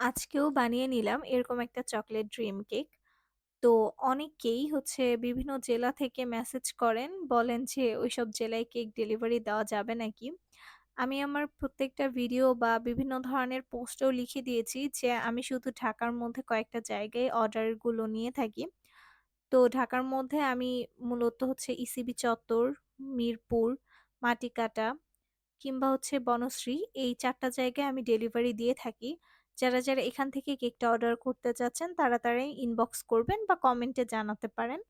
আজকেও বানিয়ে নিলাম এরকম একটা চকলেট ড্রিম কেক। তো অনেকেই হচ্ছে বিভিন্ন জেলা থেকে মেসেজ করেন, বলেন যে ওইসব জেলায় কেক ডেলিভারি দেওয়া যাবে নাকি? আমি আমার প্রত্যেকটা ভিডিও বা বিভিন্ন ধরনের পোস্টেও লিখে দিয়েছি যে আমি শুধু ঢাকার মধ্যে কয়েকটা জায়গায় অর্ডারগুলো নিয়ে থাকি। তো ঢাকার মধ্যে আমি মূলত হচ্ছে ইসিবি চত্বর, মিরপুর, মাটিকাটা কিংবা হচ্ছে বনশ্রী এই ৪ টা জায়গায় আমি ডেলিভারি দিয়ে থাকি। যারা, যারা এখান থেকে কেকটা অর্ডার করতে চাচ্ছেন তারা, তারাই ইনবক্স করবেন বা কমেন্টে জানাতে পারেন।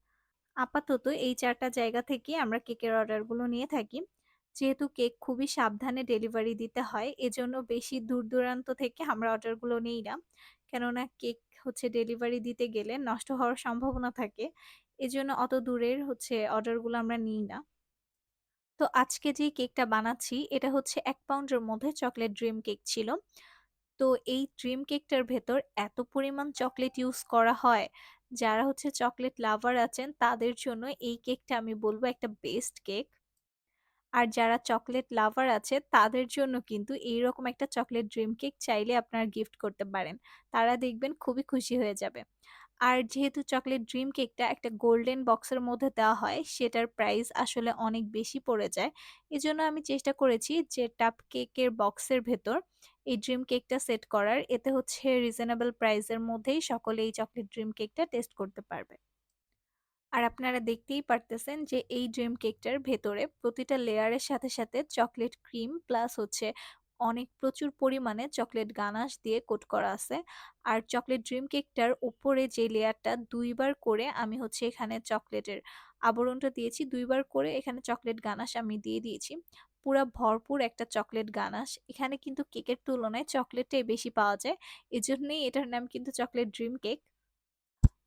আপাতত এই ৪ টা জায়গা থেকেই আমরা কেকের অর্ডারগুলো নিয়ে থাকি। যেহেতু কেক খুবই সাবধানে ডেলিভারি দিতে হয়, এজন্য বেশি দূর-দূরান্ত থেকে আমরা অর্ডারগুলো নিই না। কেননা কেক হচ্ছে ডেলিভারি দিতে গেলে নষ্ট হওয়ার সম্ভাবনা থাকে। এজন্য অত দূরের হচ্ছে অর্ডারগুলো আমরা নিই না। তো আজকে যেই কেকটা বানাচ্ছি এটা হচ্ছে এক পাউন্ডের মধ্যে চকলেট ড্রিম কেক ছিল। তো এই ড্রিম কেকটার ভেতর এত পরিমাণ চকলেট ইউজ করা হয়, যারা হচ্ছে চকলেট লাভার আছেন তাদের জন্য এই কেকটা আমি বলব একটা বেস্ট কেক। আর যারা চকলেট লাভার আছে তাদের জন্য কিন্তু এইরকম একটা চকলেট ড্রিম কেক চাইলে আপনারা গিফট করতে পারেন। তারা দেখবেন খুবই খুশি হয়ে যাবে। আর যেহেতু চকলেট ড্রিম কেকটা একটা গোল্ডেন বক্সের মধ্যে দেওয়া হয়, সেটার প্রাইস আসলে অনেক বেশি পড়ে যায়। এজন্য আমি চেষ্টা করেছি যে টাপ কেকের বক্সের ভেতর এই ড্রিম কেকটা সেট করার। এতে হচ্ছে রিজনেবল প্রাইসের মধ্যেই সকলে এই চকলেট ড্রিম কেকটা টেস্ট করতে পারবে। আর আপনারা দেখতেই পারতেছেন যে এই ড্রিম কেকটার ভেতরে প্রতিটা লেয়ারের সাথে, সাথে চকলেট ক্রিম প্লাস হচ্ছে অনেক প্রচুর পরিমাণে চকলেট গানাশ দিয়ে কোট করা আছে। আর চকলেট ড্রিম কেকটার উপরে যে লেয়ারটা দুইবার করে আমি হচ্ছে এখানে চকলেটের আবরণটা দিয়েছি। দুইবার করে এখানে চকলেট গানাশ আমি দিয়ে দিয়েছি। পুরা ভরপুর একটা চকলেট গানাশ। এখানে কিন্তু কেকের তুলনায় চকলেটটাই বেশি পাওয়া যায়। এজন্যই এটার নাম কিন্তু চকলেট ড্রিম কেক।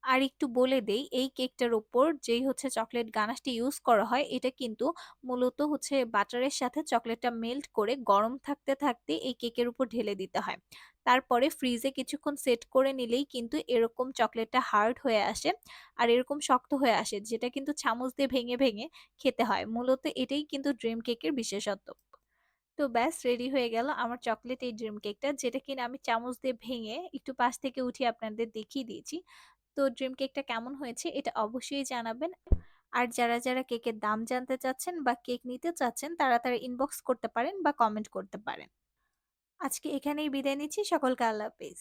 আর একটু বলে দেই এই কেকটার উপর যেই হচ্ছে চকলেট গানাশটি ইউজ করা হয় এটা কিন্তু মূলত হচ্ছে বাটারের সাথে চকলেটটা মেল্ট করে গরম থাকতে, থাকতে এই কেকের উপর ঢেলে দিতে হয়। তারপরে ফ্রিজে কিছুক্ষণ সেট করে নিলেই কিন্তু এরকম চকলেটটা হার্ড হয়ে আসে। আর এরকম শক্ত হয়ে আসে যেটা কিন্তু চামচ দিয়ে ভেঙে, ভেঙে খেতে হয়। মূলত এটাই কিন্তু ড্রিম কেকের বিশেষত্ব। তো ব্যাস রেডি হয়ে গেল আমার চকলেট এই ড্রিম কেকটা যেটা কিনা আমি চামচ দিয়ে ভেঙে একটু পাশ থেকে উঠিয়ে আপনাদের দেখিয়ে দিয়েছি। তো ড্রিম কেকটা কেমন হয়েছে এটা অবশ্যই জানাবেন। আর যারা, যারা কেকের দাম জানতে চাচ্ছেন বা কেক নিতে চাচ্ছেন তারা, তারা ইনবক্স করতে পারেন বা কমেন্ট করতে পারেন। আজকে এখানেই বিদায় নিচ্ছি। সকলকে আল্লাহ হাফেজ।